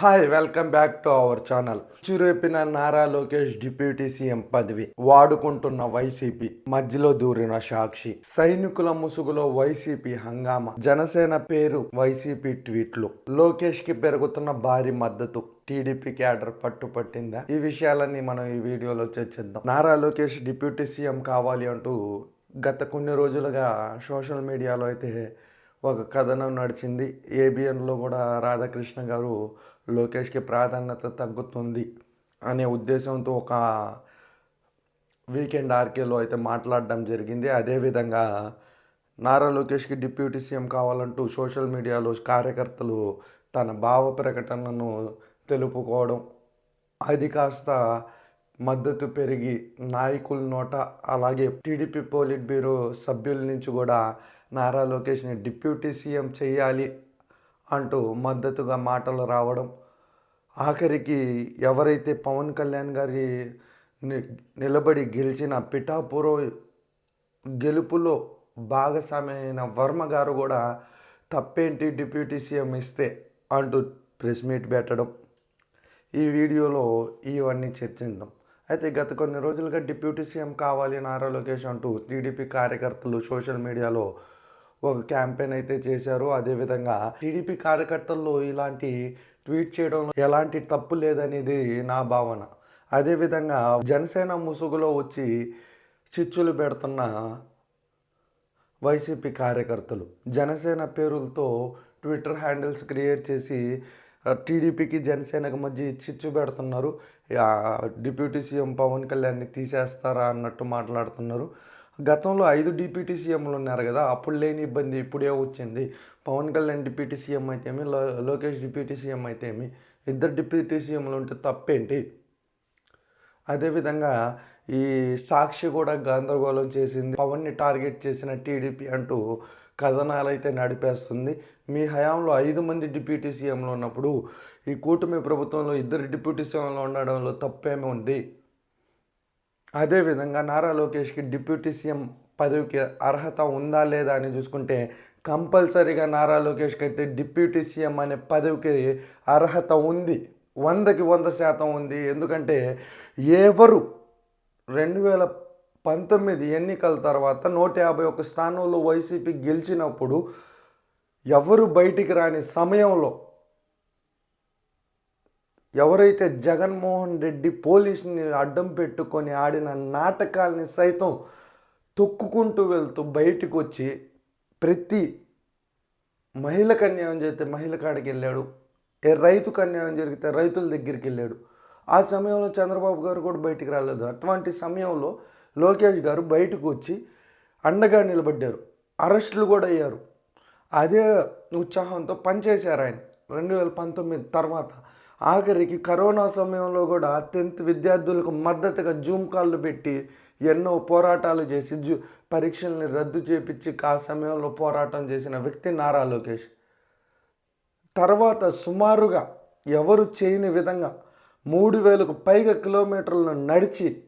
Hi welcome back to our channel చురేపిన Nara Lokesh deputy CM పదవి వాడుకుంటున్న YCP మధ్యలో దూరిన సాక్షి. సైనికుల ముసుగులో వైసీపీ హంగామా. జనసేన పేరు వైసీపీ ట్వీట్లు. లోకేష్కి పెరుగుతున్న భారీ మద్దతు. టీడీపీ క్యాడర్ పట్టుపట్టిందా? ఈ విషయాలన్నీ మనం ఈ వీడియోలో చర్చిద్దాం. నారా లోకేష్ డిప్యూటీ సీఎం కావాలి అంటూ గత కొన్ని రోజులుగా సోషల్ మీడియాలో అయితే ఒక కథనం నడిచింది. ఏబిఎన్లో కూడా రాధాకృష్ణ గారు లోకేష్కి ప్రాధాన్యత తగ్గుతుంది అనే ఉద్దేశంతో ఒక వీకెండ్ ఆర్కేలో అయితే మాట్లాడడం జరిగింది. అదేవిధంగా నారా లోకేష్కి డిప్యూటీ సీఎం కావాలంటూ సోషల్ మీడియాలో కార్యకర్తలు తన భావ ప్రకటనను తెలుపుకోవడం అది కాస్త మద్దతు పెరిగి నాయకుల నోట అలాగే టీడీపీ పోలిట్ బ్యూరో సభ్యుల నుంచి కూడా నారా లోకేష్ని డిప్యూటీ సీఎం చేయాలి అంటూ మద్దతుగా మాటలు రావడం ఆఖరికి ఎవరైతే పవన్ కళ్యాణ్ గారి ని- నిలబడి గెలిచిన పిఠాపురం గెలుపులో భాగస్వామ్యమైన వర్మ గారు కూడా తప్పేంటి డిప్యూటీ సీఎం ఇస్తే అంటూ ప్రెస్ మీట్ పెట్టడం. ఈ వీడియోలో ఇవన్నీ చర్చిద్దాం అయితే గత కొన్ని రోజులుగా డిప్యూటీ సీఎం కావాలి నారా లోకేష్ అంటూ టీడీపీ కార్యకర్తలు సోషల్ మీడియాలో ఒక క్యాంపెయిన్ అయితే చేశారు. అదేవిధంగా టీడీపీ కార్యకర్తల్లో ఇలాంటి ట్వీట్ చేయడంలో ఎలాంటి తప్పు లేదనేది నా భావన. అదేవిధంగా జనసేన ముసుగులో వచ్చి చిచ్చులు పెడుతున్న వైసీపీ కార్యకర్తలు జనసేన పేరులతో ట్విట్టర్ హ్యాండిల్స్ క్రియేట్ చేసి టీడీపీకి జనసేనకు మధ్య చిచ్చు పెడుతున్నారు డిప్యూటీ సీఎం పవన్ కళ్యాణ్ని తీసేస్తారా అన్నట్టు మాట్లాడుతున్నారు. గతంలో ఐదు డిప్యూటీ సీఎంలు ఉన్నారు కదా అప్పుడు లేని ఇబ్బంది ఇప్పుడే వచ్చింది. పవన్ కళ్యాణ్ డిప్యూటీ సీఎం అయితేమి లోకేష్ డిప్యూటీ సీఎం అయితేమి ఇద్దరు డిప్యూటీ సీఎంలు ఉంటే తప్పేంటి? అదేవిధంగా ఈ సాక్షి కూడా గందరగోళం చేసింది. పవన్ని టార్గెట్ చేసిన టీడీపీ అంటూ కథనాలు అయితే నడిపేస్తుంది. మీ హయాంలో ఐదు మంది డిప్యూటీ సీఎంలు ఉన్నప్పుడు ఈ కూటమి ప్రభుత్వంలో ఇద్దరు డిప్యూటీ సీఎంలు ఉండడంలో తప్పేమి ఉంది? అదేవిధంగా నారా లోకేష్కి డిప్యూటీ సీఎం పదవికి అర్హత ఉందా లేదా అని చూసుకుంటే కంపల్సరీగా నారా లోకేష్కి అయితే డిప్యూటీ సీఎం అనే పదవికి అర్హత ఉంది. వందకి వంద శాతం ఉంది. ఎందుకంటే ఎవరు రెండు వేల పంతొమ్మిది ఎన్నికల తర్వాత నూట యాభై ఒక్క స్థానంలో వైసీపీ గెలిచినప్పుడు ఎవరు బయటికి రాని సమయంలో ఎవరైతే జగన్మోహన్ రెడ్డి పోలీసుని అడ్డం పెట్టుకొని ఆడిన నాటకాల్ని సైతం తొక్కుకుంటూ వెళ్తూ బయటకు వచ్చి ప్రతి మహిళకు అన్యాయం చేస్తే మహిళ కాడికి వెళ్ళాడు ఏ రైతుకు అన్యాయం జరిగితే రైతుల దగ్గరికి వెళ్ళాడు. ఆ సమయంలో చంద్రబాబు గారు కూడా బయటికి రాలేదు. అటువంటి సమయంలో లోకేష్ గారు బయటకు వచ్చి అండగా నిలబడ్డారు. అరెస్టులు కూడా అయ్యారు. అదే ఉత్సాహంతో పనిచేశారు ఆయన. రెండు వేల పంతొమ్మిది తర్వాత ఆఖరికి కరోనా సమయంలో కూడా టెన్త్ విద్యార్థులకు మద్దతుగా జూమ్ కాళ్ళు పెట్టి ఎన్నో పోరాటాలు చేసి జూ పరీక్షల్ని రద్దు చేపించి ఆ సమయంలో పోరాటం చేసిన వ్యక్తి నారా లోకేష్. తర్వాత సుమారుగా ఎవరు చేయని విధంగా మూడు వేలకు పైగా కిలోమీటర్లను నడిచి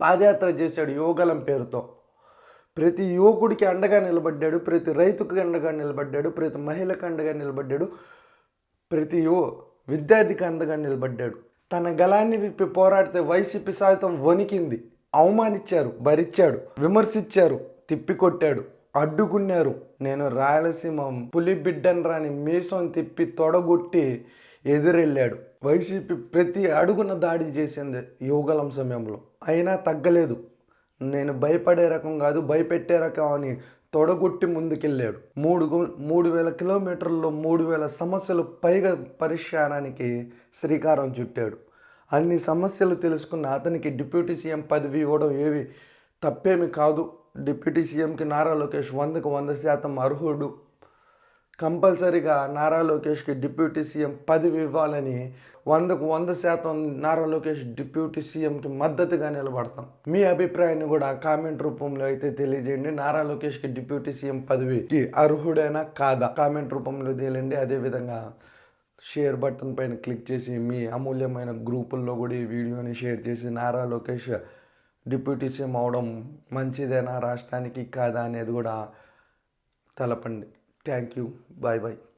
పాదయాత్ర చేశాడు యువగలం పేరుతో. ప్రతి యువకుడికి అండగా నిలబడ్డాడు ప్రతి రైతుకు అండగా నిలబడ్డాడు ప్రతి మహిళకు అండగా నిలబడ్డాడు ప్రతి యువ విద్యార్థికి అండగా నిలబడ్డాడు. తన గలాన్ని విప్పి పోరాడితే వైసీపీ సాయుతం వణికింది. అవమానించారు భరించాడు విమర్శించారు తిప్పికొట్టాడు అడ్డుకున్నారు. నేను రాయలసీమ పులి బిడ్డను రాని మీసం తిప్పి తొడగొట్టి ఎదురెళ్ళాడు. వైసీపీ ప్రతి అడుగున దాడి చేసింది యువగలం సమయంలో. అయినా తగ్గలేదు. నేను భయపడే రకం కాదు భయపెట్టే రకం అని తొడగొట్టి ముందుకెళ్ళాడు. మూడు మూడు వేల కిలోమీటర్లలో మూడు వేల సమస్యలు పైగా పరిష్కారానికి శ్రీకారం చుట్టాడు. అన్ని సమస్యలు తెలుసుకున్న అతనికి డిప్యూటీ సీఎం పదవి ఇవ్వడం ఏవి తప్పేమి కాదు. డిప్యూటీ సీఎంకి నారా లోకేష్ వందకు వంద శాతం అర్హుడు. కంపల్సరీగా నారా లోకేష్కి డిప్యూటీ సీఎం పదవి ఇవ్వాలని వందకు వంద శాతం నారా లోకేష్ డిప్యూటీ సీఎంకి మద్దతుగా నిలబడతాం. మీ అభిప్రాయాన్ని కూడా కామెంట్ రూపంలో అయితే తెలియజేయండి. నారా లోకేష్కి డిప్యూటీ సీఎం పదవికి అర్హుడైనా కాదా? కామెంట్ రూపంలో తేలండి. అదేవిధంగా షేర్ బటన్ పైన క్లిక్ చేసి మీ అమూల్యమైన గ్రూపుల్లో కూడా ఈ వీడియోని షేర్ చేసి నారా లోకేష్ డిప్యూటీ సీఎం అవడం మంచిదేనా? రాష్ట్రానికి కాదా అనేది కూడా తెలపండి. Thank you bye bye